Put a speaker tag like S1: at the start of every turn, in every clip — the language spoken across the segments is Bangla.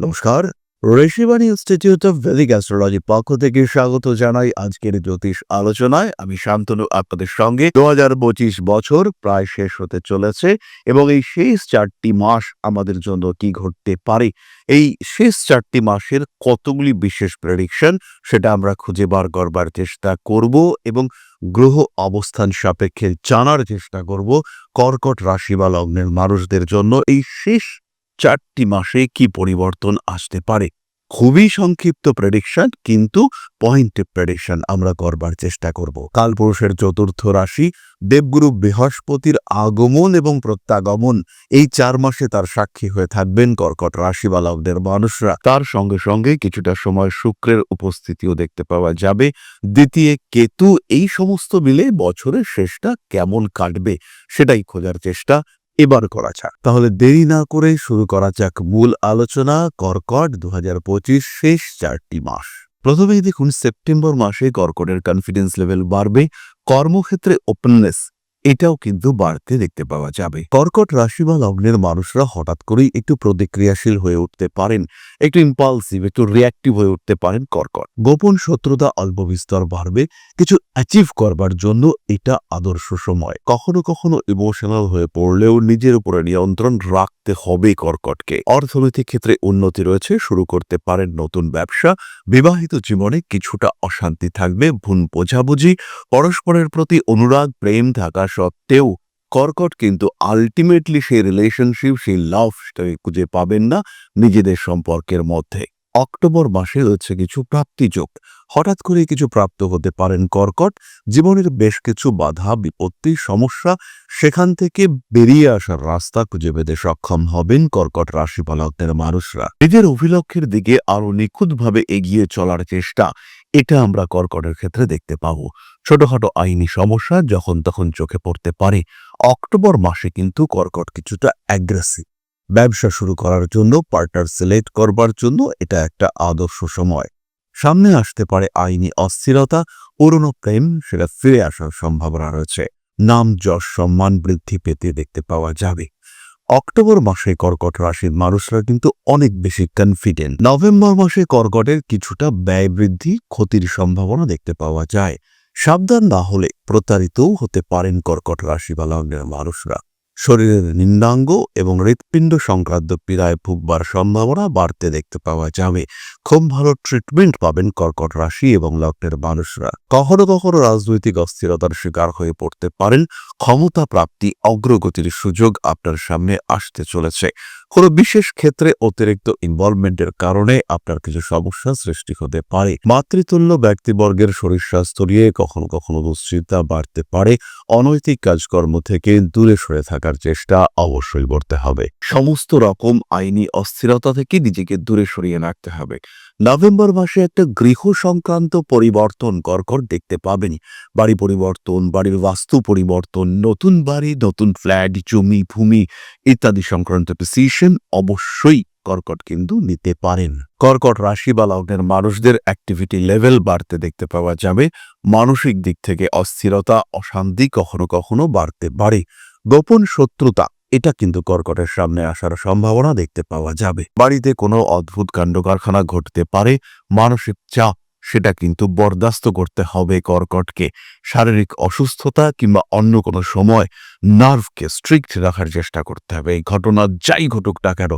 S1: নমস্কার। Rishibani institute of Vedic astrology পক্ষ থেকে স্বাগত জানাই আজকের জ্যোতিষ আলোচনায়। আমি শান্তনু, আপনাদের সঙ্গে। দু বছর প্রায় শেষ হতে চলেছে এবং এই শেষ চারটি মাস আমাদের জন্য কি ঘটতে পারে? এই শেষ চারটি মাসের কতগুলি বিশেষ প্রেডিকশন সেটা আমরা খুঁজে বার করবার চেষ্টা করব এবং গ্রহ অবস্থান সাপেক্ষে জানার চেষ্টা করব কর্কট রাশি বা লগ্নের মানুষদের জন্য এই শেষ চারটি মাসে কি পরিবর্তন আসতে পারে? খুবই সংক্ষিপ্ত প্রেডিকশন কিন্তু পয়েন্টে প্রেডিকশন আমরা করবার চেষ্টা করব। কালপুরুষের চতুর্থ রাশি, দেবগুরু বৃহস্পতির আগমন এবং প্রত্যাগমন। এই চার মাসে তার সাক্ষী হয়ে থাকবেন কর্কট রাশি মানুষরা। তার সঙ্গে সঙ্গে কিছুটা সময় শুক্রের উপস্থিতিও দেখতে পাওয়া যাবে। দ্বিতীয় কেতু, এই সমস্ত মিলে বছরের শেষটা কেমন কাটবে, সেটাই খোঁজার চেষ্টা। এবার করা যাক। তাহলে দেরি না করে শুরু করা যাক মূল আলোচনা, কর্কট দু হাজার পঁচিশ শেষ চারটি মাস। প্রথমেই দেখুন, সেপ্টেম্বর মাসে কর্কটের কনফিডেন্স লেভেল বাড়বে। কর্মক্ষেত্রে ওপেননেস এটাও কিন্তু বাড়তে দেখতে পাওয়া যাবে। কর্কট রাশি বা লগ্নের মানুষরা হঠাৎ করেই একটু প্রতিক্রিয়াশীল হয়ে উঠতে পারেন, একটু ইম্পালসিভ একটু রিয়াক্টিভ হয়ে উঠতে পারেন কর্কট। গোপন শত্রুতা অল্প বিস্তর বাড়বে, কিছু অ্যাচিভ করবার জন্য এটা আদর্শ সময় কখনো কখনো ইমোশনাল হয়ে পড়লেও নিজের উপরে নিয়ন্ত্রণ রাখতে হবে কর্কটকে। অর্থনৈতিক ক্ষেত্রে উন্নতি রয়েছে, শুরু করতে পারেন নতুন ব্যবসা, বিবাহিত জীবনে কিছুটা অশান্তি থাকবে, ভুল বোঝাবুঝি, পরস্পরের প্রতি অনুরাগ, প্রেম থাকা সত্ত্বেও কর্কট কিন্তু আলটিমেটলি সেই রিলেশনশিপ সেই লাভ খুঁজে পাবেন না নিজেদের সম্পর্কের মধ্যে। অক্টোবর মাসে হচ্ছে কিছু প্রাপ্তিযোগ। হঠাৎ করে কিছু প্রাপ্ত হতে পারেন কর্কট। জীবনের বেশ কিছু বাধা, বিপত্তি, সমস্যা, সেখান থেকে বেরিয়ে আসার রাস্তা খুঁজে পেতে সক্ষম হবেন কর্কট রাশি পালকদের মানুষরা। নিজের অভিলক্ষের দিকে আরও নিখুঁতভাবে এগিয়ে চলার চেষ্টা। এটা আমরা কর্কটের ক্ষেত্রে দেখতে পাবো। ছোটখাটো আইনি সমস্যা যখন তখন চোখে পড়তে পারে, অক্টোবর মাসে কিন্তু কর্কট কিছুটা অ্যাগ্রেসিভ ব্যবসা শুরু করার জন্য পার্টনার সিলেক্ট করবার জন্য এটা একটা আদর্শ সময়। সামনে আসতে পারে আইনি অস্থিরতা, পুরনো প্রেম, সেটা ফিরে আসার সম্ভাবনা রয়েছে। নাম, যশ, সম্মান বৃদ্ধি পেতে দেখতে পাওয়া যাবে। অক্টোবর মাসে কর্কট রাশির মানুষরা কিন্তু অনেক বেশি কনফিডেন্ট নভেম্বর মাসে কর্কটের কিছুটা ব্যয় বৃদ্ধি, ক্ষতির সম্ভাবনা দেখতে পাওয়া যায়। সাবধান না হলে প্রতারিতও হতে পারেন কর্কট রাশি বা লগ্নের মানুষরা। শরীরের নিন্দাঙ্গ এবং হৃৎপিণ্ড সংক্রান্ত পীড়ায় ভুগবার সম্ভাবনা বাড়তে দেখতে পাওয়া যাবে। খুব ভালো ট্রিটমেন্ট পাবেন কর্কট রাশি এবং লগ্নের মানুষরা। কখনো কখনো রাজনৈতিক অস্থিরতার শিকার হয়ে পড়তে পারেন। ক্ষমতা প্রাপ্তি অগ্রগতির সুযোগ আপনার সামনে আসতে চলেছে। কোনো বিশেষ ক্ষেত্রে অতিরিক্ত ইনভলভমেন্টের কারণে আপনার কিছু সমস্যা সৃষ্টি হতে পারে। মাতৃতুল্য ব্যক্তিবর্গের শরীর স্বাস্থ্য নিয়ে কখনো কখনো দুশ্চিন্তা বাড়তে পারে। অনৈতিক কাজকর্ম থেকে দূরে সরে থাকার চেষ্টা অবশ্যই করতে হবে। সমস্ত রকম আইনি অস্থিরতা থেকে নিজেকে দূরে সরিয়ে রাখতে হবে। নভেম্বর মাসে একটা গৃহ সংক্রান্ত পরিবর্তন কর্কট দেখতে পাবেন। বাড়ি পরিবর্তন, বাড়ির বাস্তু পরিবর্তন, নতুন বাড়ি, নতুন ফ্ল্যাট, জমি, ভূমি ইত্যাদি সংক্রান্ত ডিসিশন অবশ্যই কর্কট কিন্তু নিতে পারেন। কর্কট রাশি বা লগ্নের মানুষদের অ্যাক্টিভিটি লেভেল বাড়তে দেখতে পাওয়া যাবে। মানসিক দিক থেকে অস্থিরতা অশান্তি কখনো কখনো বাড়তে পারে। গোপন শত্রুতা, এটা কিন্তু কর্কটের সামনে আসার সম্ভাবনা দেখতে পাওয়া যাবে। বাড়িতে কোনো অদ্ভুত কাণ্ড কারখানা ঘটতে পারে, মানসিক চাপ সেটা কিন্তু বরদাস্ত করতে হবে কর্কটকে। শারীরিক অসুস্থতা কিংবা অন্য কোনো সময় নার্ভকে স্ট্রিক্ট রাখার চেষ্টা করতে হবে। এই ঘটনা যাই ঘটুক না কেন,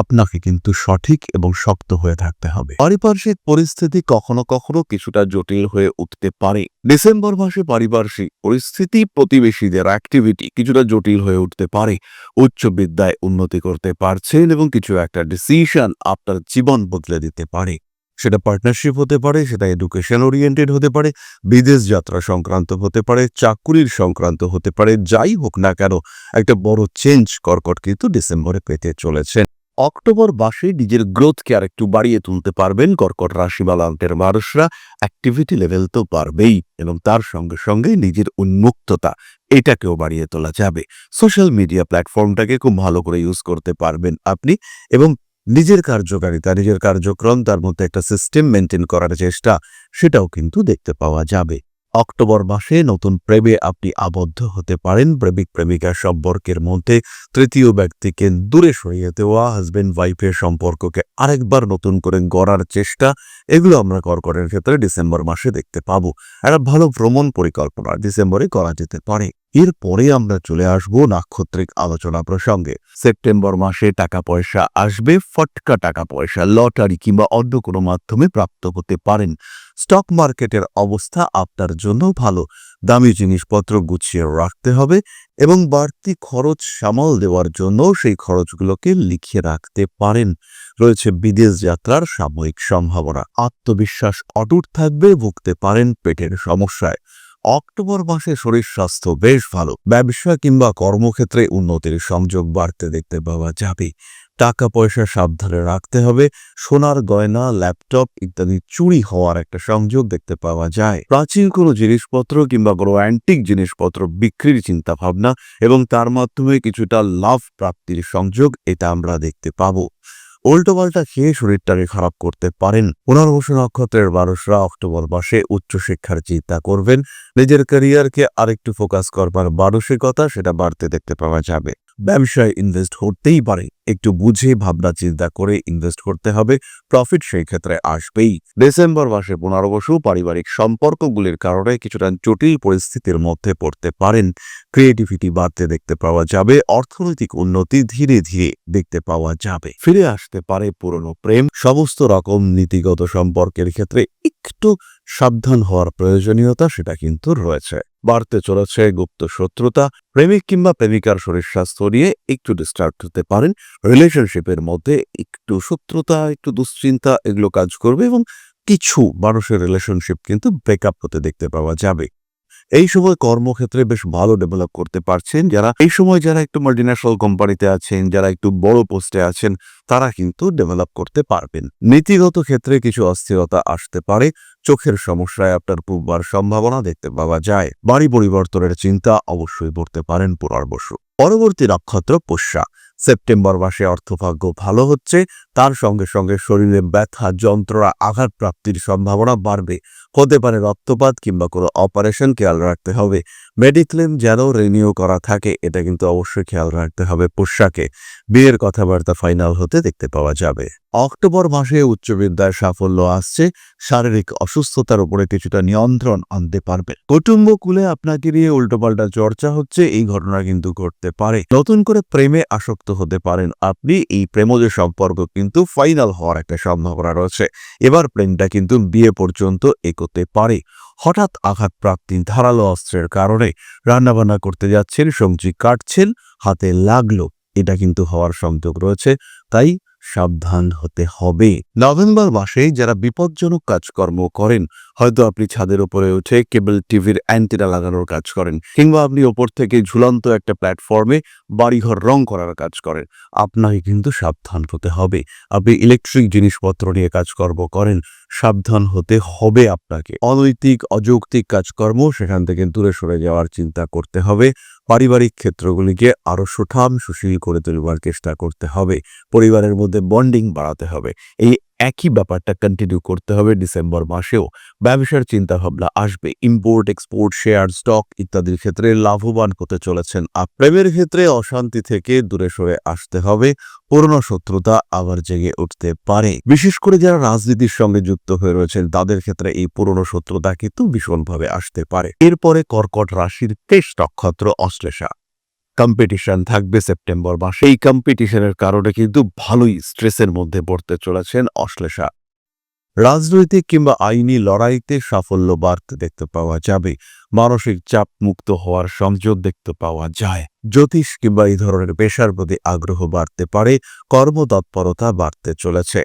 S1: আপনাকে কিন্তু সঠিক এবং শক্ত হয়ে থাকতে হবে। পারিপার্শ্বিক পরিস্থিতি কখনো কখনো কিছুটা জটিল হয়ে উঠতে পারে। ডিসেম্বর মাসে পারিপার্শ্বিক পরিস্থিতি, প্রতিবেশীদের অ্যাক্টিভিটি কিছুটা জটিল হয়ে উঠতে পারে। উচ্চ বিদ্যায় উন্নতি করতে পারছেন এবং কিছু একটা ডিসিশন আপনার জীবন বদলে দিতে পারে। সেটা পার্টনারশিপ হতে পারে, সেটা এডুকেশন ওরিয়েন্টেড হতে পারে, বিদেশ যাত্রা সংক্রান্ত হতে পারে, চাকুরির সংক্রান্ত হতে পারে, যাই হোক না কেন, একটা বড় চেঞ্জ কর্কট কিন্তু ডিসেম্বরে পেতে চলেছেন অক্টোবর মাসে নিজের গ্রোথকে আর একটু বাড়িয়ে তুলতে পারবেন কর্কট রাশি বা মানুষরা অ্যাক্টিভিটি লেভেল তো পারবেই এবং তার সঙ্গে সঙ্গে নিজের উন্মুক্ততা এটাকেও বাড়িয়ে তোলা যাবে। সোশ্যাল মিডিয়া প্ল্যাটফর্মটাকে খুব ভালো করে ইউজ করতে পারবেন আপনি এবং নিজের কার্যকারিতা, নিজের কার্যক্রম, তার মধ্যে একটা সিস্টেম মেনটেন করার চেষ্টা, সেটাও কিন্তু দেখতে পাওয়া যাবে। অক্টোবর মাসে নতুন প্রেমে আপনি আবদ্ধ হতে পারেন। প্রেমিক, প্রেমিকা সম্পর্কের মধ্যে তৃতীয় ব্যক্তিকে দূরে সরিয়ে দেওয়া হাজবেন্ড ওয়াইফের সম্পর্ককে আরেকবার নতুন করে গড়ার চেষ্টা, এগুলো আমরা কর্কটের ক্ষেত্রে ডিসেম্বর মাসে দেখতে পাবো। একটা ভালো ভ্রমণ পরিকল্পনা ডিসেম্বরে করা যেতে পারে। এরপরে আমরা চলে আসব নাক্ষত্রিক আলোচনা প্রসঙ্গে। সেপ্টেম্বর মাসে টাকা পয়সা আসবে, ফটকা টাকা পয়সা, লটারি কিংবা অন্য কোনো মাধ্যমে প্রাপ্ত হতে পারেন। স্টক মার্কেটের অবস্থা আপনার জন্য ভালো। দামি জিনিসপত্র গুছিয়ে রাখতে হবে এবং বাড়তি খরচ সামাল দেওয়ার জন্য সেই খরচগুলোকে লিখে রাখতে পারেন। রয়েছে বিদেশ যাত্রার সাময়িক সম্ভাবনা। আত্মবিশ্বাস অটুট থাকবে, ভুগতে পারেন পেটের সমস্যায়। অক্টোবর মাসে শরীর স্বাস্থ্য বেশ ভালো। ব্যবসা কিংবা কর্মক্ষেত্রে উন্নতির সংযোগ বাড়তে দেখতে পাওয়া যাবে। টাকা পয়সা সাবধানে রাখতে হবে। সোনার গয়না, ল্যাপটপ ইত্যাদি চুরি হওয়ার একটা সংযোগ দেখতে পাওয়া যায়। প্রাচীন কোনো জিনিসপত্র কিংবা কোনো অ্যান্টিক জিনিসপত্র বিক্রির চিন্তা ভাবনা এবং তার মাধ্যমে কিছুটা লাভ প্রাপ্তির সংযোগ এটা আমরা দেখতে পাবো। উল্টোপাল্টা খেয়ে শরীরটাকে খারাপ করতে পারেন। পুনর্বসু নক্ষত্রের মানুষরা অক্টোবর মাসে উচ্চশিক্ষার চিন্তা করবেন। নিজের ক্যারিয়ারকে আরেকটু ফোকাস করবার মানসিকতা সেটা বাড়তে দেখতে পাওয়া যাবে। ব্যবসায় ইনভেস্ট করতেই পারে। একটু বুঝে ভাবনা চিন্তা করে ইনভেস্ট করতে হবে। প্রফিট সেই ক্ষেত্রে আসবেই। ডিসেম্বর মাসে পুনর্বসু পারিবারিক সম্পর্কগুলির কারণে কিছুটা জটিল পরিস্থিতির মধ্যে পড়তে পারেন। ক্রিয়েটিভিটি বাড়তে দেখতে পাওয়া যাবে, অর্থনৈতিক উন্নতি ধীরে ধীরে দেখতে পাওয়া যাবে। ফিরে আসতে পারে পুরনো প্রেম। সমস্ত রকম নীতিগত সম্পর্কের ক্ষেত্রে একটু সাবধান হওয়ার প্রয়োজনীয়তা সেটা কিন্তু রয়েছে। বাড়তে চলেছে গুপ্ত শত্রুতা। প্রেমিক কিংবা প্রেমিকার শরীর স্বাস্থ্য নিয়ে একটু ডিস্টার্ব হতে পারেন। রিলেশনশিপের মধ্যে একটু শত্রুতা, একটু দুশ্চিন্তা এগুলো কাজ করবে এবং কিছু মানুষের রিলেশনশিপ কিন্তু ব্রেকআপ হতে দেখতে পাওয়া যাবে। এই সময় কর্মক্ষেত্রে বেশ ভালো ডেভেলপ করতে পারছেন যারা, এই সময় যারা একটু মাল্টিন্যাশনাল কোম্পানিতে আছেন, যারা একটু বড় পোস্টে আছেন, তারা কিন্তু ডেভেলপ করতে পারবেন। নীতিগত ক্ষেত্রে কিছু অস্থিরতা আসতে পারে, চোখের সমস্যায় আপনার পূর্বার সম্ভাবনা দেখতে পাওয়া যায়। বাড়ি পরিবর্তনের চিন্তা অবশ্যই করতে পারেন পুনর্বসু। পরবর্তী নক্ষত্র পোষ্যা সেপ্টেম্বর মাসে অর্থভাগ্য ভালো হচ্ছে তার সঙ্গে সঙ্গে শরীরে ব্যথা যন্ত্রণা আঘাতপ্রাপ্তির সম্ভাবনা বাড়বে। হতে পারে রক্তপাত কিংবা কোনো অপারেশন খেয়াল রাখতে হবে। মেডিক্লেম যেন রিনিউ করা থাকে, এটা কিন্তু অবশ্যই খেয়াল রাখতে হবে পোশাকে। বিয়ের কথাবার্তা ফাইনাল হতে দেখতে পাওয়া যাবে। অক্টোবর মাসে উচ্চ বিদ্যায় সাফল্য আসছে, শারীরিক অসুস্থতার উপরে কিছুটা নিয়ন্ত্রণ আনতে পারবে। কুটুম্ব কুলে আপনাকে নিয়ে উল্টোপাল্টা চর্চা হচ্ছে, এই ঘটনা কিন্তু ঘটতে পারে। নতুন করে প্রেমে আসক্ত হতে পারেন আপনি, এই প্রেমজ সম্পর্ক কিন্তু ফাইনাল হওয়ার একটা সম্ভাবনা রয়েছে। এবার প্রেমটা কিন্তু বিয়ে পর্যন্ত এগোতে পারে। হঠাৎ আঘাত প্রাপ্তি ধারালো অস্ত্রের কারণে রান্নাবান্না করতে যাচ্ছেন সবজি কাটছেন, হাতে লাগল। এটা কিন্তু হওয়ার সংযোগ রয়েছে, তাই সাবধান হতে হবে। নভেম্বর মাসে যারা বিপজ্জনক কাজকর্ম করেন, হয়তো আপনি ছাদের উপরে উঠে কেবল টিভির অ্যান্টিনা লাগানোর কাজ করেন, কিংবা আপনি ওপর থেকে ঝুলন্ত একটা প্ল্যাটফর্মে বাড়িঘর রং করার কাজ করেন। আপনাকে কিন্তু সাবধান হতে হবে। আপনি ইলেকট্রিক জিনিসপত্র নিয়ে কাজকর্ম করেন সাবধান হতে হবে আপনাকে। অনৈতিক, অযৌক্তিক কাজকর্ম সেখান থেকে দূরে সরে যাওয়ার চিন্তা করতে হবে। পারিবারিক ক্ষেত্রগুলিকে আরও সুঠাম সুশীল করে তুলবার চেষ্টা করতে হবে। পরিবারের মধ্যে বন্ডিং বাড়াতে হবে। এই একই ব্যাপারটা কন্টিনিউ করতে হবে ডিসেম্বর মাসেও। ব্যবসার চিন্তাভাবনা আসবে। ইম্পোর্ট এক্সপোর্ট শেয়ার স্টক ইত্যাদির ক্ষেত্রে লাভবান হতে চলেছেন। আর প্রেমের ক্ষেত্রে অশান্তি থেকে দূরে সরে আসতে হবে। পুরনো শত্রুতা আবার জেগে উঠতে পারে। বিশেষ করে যারা রাজনীতির সঙ্গে যুক্ত হয়ে রয়েছেন, তাদের ক্ষেত্রে এই পুরনো শত্রুতা কিন্তু ভীষণভাবে আসতে পারে। এরপরে কর্কট রাশির তেইশ নক্ষত্র অশ্লেষা। কম্পিটিশন থাকবে সেপ্টেম্বর মাসে। এই কম্পিটিশনের কারণে কিন্তু ভালোই স্ট্রেসের মধ্যে পড়তে চলেছেন অশ্লেষা। রাজনৈতিক কিংবা আইনি লড়াইতে সাফল্য বাড়তে দেখতে পাওয়া যাবে। মানসিক চাপ মুক্ত হওয়ার সংযোগ দেখতে পাওয়া যায়। জ্যোতিষ কিংবা এই ধরনের পেশার প্রতি আগ্রহ বাড়তে পারে, কর্মতৎপরতা বাড়তে চলেছে।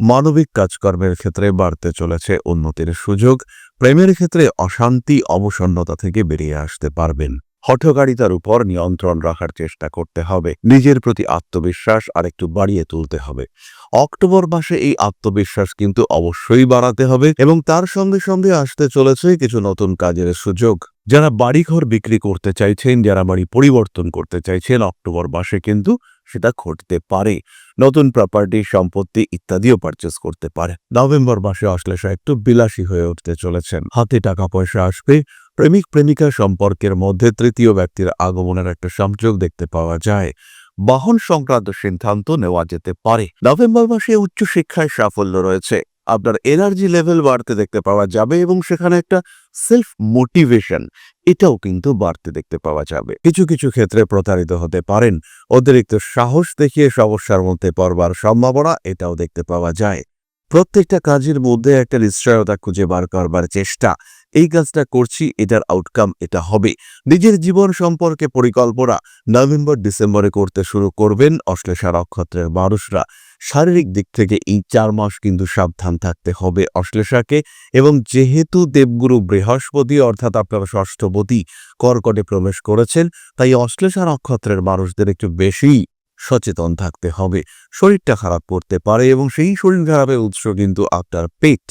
S1: মানবিক কাজকর্মের ক্ষেত্রে বাড়তে চলেছে উন্নতির সুযোগ। প্রেমের ক্ষেত্রে অশান্তি, অবসন্নতা থেকে বেরিয়ে আসতে পারবেন। হঠকারিতার উপর নিয়ন্ত্রণ রাখার চেষ্টা করতে হবে। নিজের প্রতি আত্মবিশ্বাস আরেকটু বাড়িয়ে তুলতে হবে। অক্টোবর মাসে এই আত্মবিশ্বাস কিন্তু অবশ্যই বাড়াতে হবে এবং তার সঙ্গে সঙ্গে আসতে চলেছে কিছু নতুন কাজের সুযোগ। যারা বাড়িঘর বিক্রি করতে চাইছেন, যারা বাড়ি পরিবর্তন করতে চাইছেন, অক্টোবর মাসে কিন্তু সেটা ঘটতে পারে। নতুন প্রপার্টি সম্পত্তি ইত্যাদিও পারচেস করতে পারে। নভেম্বর মাসে অশ্লেষা একটু বিলাসী হয়ে উঠতে চলেছেন। হাতে টাকা পয়সা আসবে প্রেমিক প্রেমিকা সম্পর্কের মধ্যে তৃতীয় ব্যক্তির আগমনের একটা সংযোগ দেখতে পাওয়া যায়। বাহন সংক্রান্ত সিদ্ধান্ত নেওয়া যেতে পারে। নভেম্বর মাসে উচ্চশিক্ষায় সাফল্য রয়েছে। আপনার এনার্জি লেভেল বাড়তে দেখতে পাওয়া যাবে এবং সেখানে একটা সেলফ মোটিভেশন এটাও কিন্তু বাড়তে দেখতে পাওয়া যাবে। কিছু কিছু ক্ষেত্রে প্রতারিত হতে পারেন। অতিরিক্ত সাহস দেখিয়ে সমস্যার মধ্যে পড়বার সম্ভাবনা, এটাও দেখতে পাওয়া যায়। প্রত্যেকটা কাজের মধ্যে একটা নিশ্চয়তা খুঁজে বার করবার চেষ্টা এই কাজটা করছি, এটার আউটকাম এটা হবে। নিজের জীবন সম্পর্কে পরিকল্পনা নভেম্বর, ডিসেম্বরে করতে শুরু করবেন অশ্লেষা নক্ষত্রের মানুষরা। শারীরিক দিক থেকে এই চার মাস কিন্তু সাবধান থাকতে হবে অশ্লেষাকে এবং যেহেতু দেবগুরু বৃহস্পতি, অর্থাৎ আপনারা ষষ্ঠপতি কর্কটে প্রবেশ করেছেন, তাই অশ্লেষা নক্ষত্রের মানুষদের একটু বেশি সচেতন থাকতে হবে। শরীরটা খারাপ করতে পারে এবং সেই শরীর খারাপের উৎস কিন্তু আপনার পেট।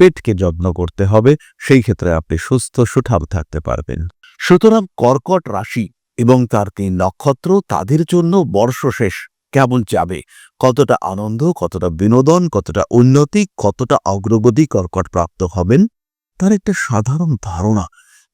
S1: পেটকে যত্ন করতে হবে, সেই ক্ষেত্রে আপনি সুস্থ, সুঠাম থাকতে পারবেন। সুতরাং কর্কট রাশি এবং তার তিন নক্ষত্র তাদের জন্য বর্ষ শেষ কেমন যাবে? কতটা আনন্দ, কতটা বিনোদন, কতটা উন্নতি, কতটা অগ্রগতি কর্কট প্রাপ্ত হবেন? তার একটা সাধারণ ধারণা,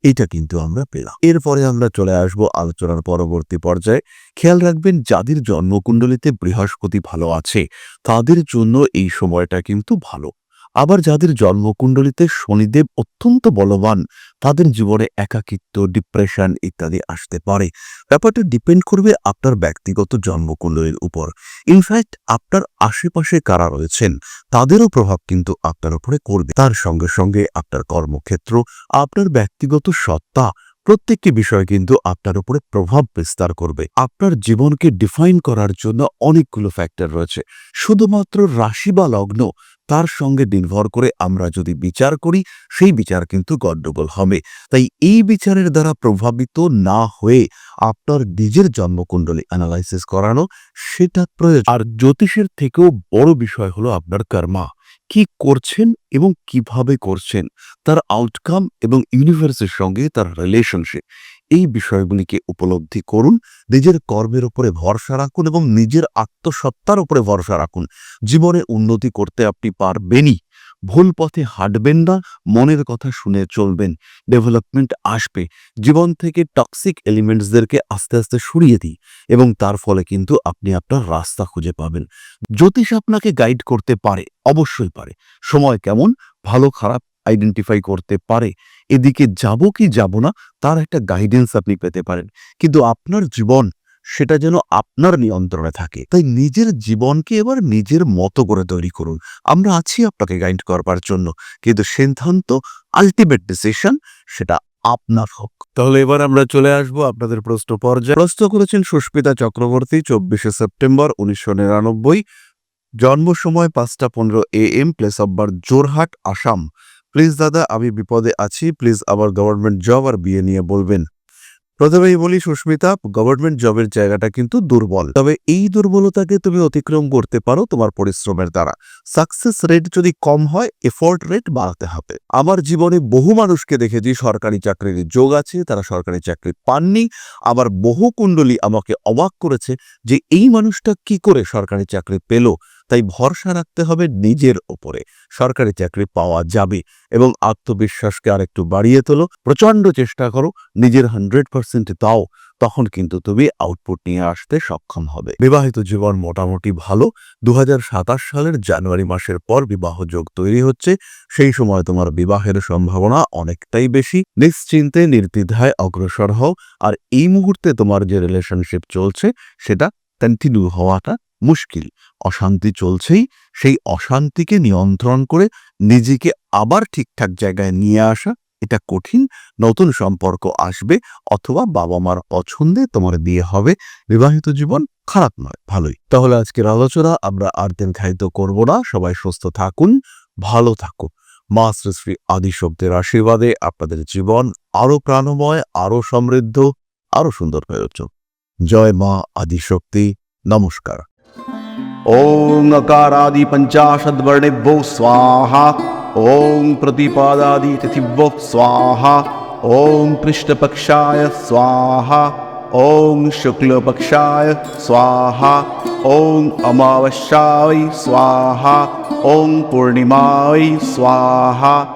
S1: এটা কিন্তু আমরা পেলাম। এরপরে আমরা চলে আসব আলোচনার পরবর্তী পর্যায়ে। খেয়াল রাখবেন, যাদের জন্মকুণ্ডলিতে বৃহস্পতি ভালো আছে, তাদের জন্য এই সময়টা কিন্তু ভালো। আবার যাদের জন্মকুণ্ডলিতে শনিদেব অত্যন্ত বলবান, তাদের জীবনে একাকিত্ব ডিপ্রেশন ইত্যাদি আসতে পারে। ব্যাপারটা ডিপেন্ড করবে আপনার ব্যক্তিগত জন্মকুণ্ডলীর উপর। ইনফ্যাক্ট আপনার আশেপাশে কারা রয়েছেন, তাদেরও প্রভাব কিন্তু আপনার উপরে করবে। তার সঙ্গে সঙ্গে আপনার কর্মক্ষেত্র, আপনার ব্যক্তিগত সত্তা, প্রত্যেকটি বিষয় কিন্তু আপনার উপরে প্রভাব বিস্তার করবে। আপনার জীবনকে ডিফাইন করার জন্য অনেকগুলো ফ্যাক্টর রয়েছে। শুধুমাত্র রাশি বা লগ্ন তার সঙ্গে নির্ভর করে আমরা যদি বিচার করি, সেই বিচার কিন্তু গণ্ডগোল হবে। তাই এই বিচারের দ্বারা প্রভাবিত না হয়ে আপনার নিজের জন্মকুণ্ডলী অ্যানালাইসিস করানো, সেটা প্রয়োজন। আর জ্যোতিষের থেকেও বড় বিষয় হলো আপনার কর্মা। কি করছেন এবং কীভাবে করছেন, তার আউটকাম এবং ইউনিভার্সের সঙ্গে তার রিলেশনশিপ এই বিষয়গুলিকে উপলব্ধি করুন, নিজের কর্মের উপরে ভরসা রাখুন এবং নিজের আত্মসত্তার উপরে ভরসা রাখুন। জীবনে উন্নতি করতে আপনি পারবেনই। ভুল পথে হাঁটবেন না, মনের কথা শুনে চলবেন। ডেভেলপমেন্ট আসবে। জীবন থেকে টক্সিক এলিমেন্টসদেরকে আস্তে আস্তে সরিয়ে দিই এবং তার ফলে কিন্তু আপনি আপনার রাস্তা খুঁজে পাবেন। জ্যোতিষ আপনাকে গাইড করতে পারে, অবশ্যই পারে। সময় কেমন? ভালো খারাপ আইডেন্টিফাই করতে পারে। এদিকে যাব কি যাব না, তার একটা গাইডেন্স আপনি পেতে পারেন। কিন্তু আপনার জীবন, সেটা যেন আপনার নিয়ন্ত্রণে থাকে। তাই নিজের জীবনকে এবার নিজের মতো করে তৈরি করুন। আমরা আছি আপনাকে গাইড করবার জন্য। কিন্তু সিদ্ধান্ত আলটিমেট ডিসিশন সেটা আপনার হোক। তাহলে এবার আমরা চলে আসব আপনাদের প্রশ্ন পর্যায়ে। প্রশ্ন করেছেন সুস্মিতা চক্রবর্তী, চব্বিশে সেপ্টেম্বর উনিশশো নিরানব্বই। জন্ম সময় পাঁচটা পনেরো A M place of birth Jorhat, Assam. Please দাদা, আমি বিপদে আছি। প্লিজ আবার গভর্নমেন্ট জব আর বিয়ে নিয়ে বলবেন। প্রথমেই বলি, সুস্মিতা গভর্নমেন্ট জবের জায়গাটা কিন্তু দুর্বল। তবে এই দুর্বলতাকে তুমি অতিক্রম করতে পারো তোমার পরিশ্রমের দ্বারা। সাকসেস রেট যদি কম হয় এফোর্ট রেট বাড়াতে হবে। আমার জীবনে বহু মানুষকে দেখেছি সরকারি চাকরির যোগ আছে, তারা সরকারি চাকরি পাননি। আবার বহু কুণ্ডলী আমাকে অবাক করেছে যে এই মানুষটা কি করে সরকারি চাকরি পেল। তাই ভরসা রাখতে হবে নিজের ওপরে। সরকারি চাকরি পাওয়া যাবে এবং আত্মবিশ্বাসকে আরেকটু বাড়িয়ে তোলো। প্রচণ্ড চেষ্টা করো, নিজের হান্ড্রেড পার্সেন্ট দাও, তখন কিন্তু তুমি আউটপুট নিয়ে আসতে সক্ষম হবে। বিবাহিত জীবন মোটামুটি ভালো। দু হাজার সাতাশ সালের জানুয়ারি মাসের পর বিবাহ যোগ তৈরি হচ্ছে। সেই সময় তোমার বিবাহের সম্ভাবনা অনেকটাই বেশি। নিশ্চিন্তে, নির্দ্বিধায় অগ্রসর হও। আর এই মুহূর্তে তোমার যে রিলেশনশিপ চলছে, সেটা কন্টিনিউ হওয়াটা মুশকিল। অশান্তি চলছেই, সেই অশান্তিকে নিয়ন্ত্রণ করে নিজেকে আবার ঠিকঠাক জায়গায় নিয়ে আসা, এটা কঠিন। নতুন সম্পর্ক আসবে অথবা বাবা মার পছন্দে তোমার বিয়ে হবে। বিবাহিত জীবন খারাপ নয়, ভালোই। তাহলে আজকের আলোচনা আমরা আর দীর্ঘায়িত করব না। সবাই সুস্থ থাকুন, ভালো থাকুন। মা শ্রী শ্রী আদিশক্তির আশীর্বাদে আপনাদের জীবন আরও প্রাণময় আরও সমৃদ্ধ আরও সুন্দর হয়ে উঠুক। জয় মা আদিশক্তি। নমস্কার।
S2: ॐ अकारादिपञ्चाशद्वर्णिभ्यौ स्वाहा। ॐ प्रतिपादादितिथिभ्यो स्वाहा। ॐ कृष्णपक्षाय स्वाहा। ॐ शुक्लपक्षाय स्वाहा। ॐ अमावस्यायै स्वाहा। ॐ पूर्णिमायै स्वाहा।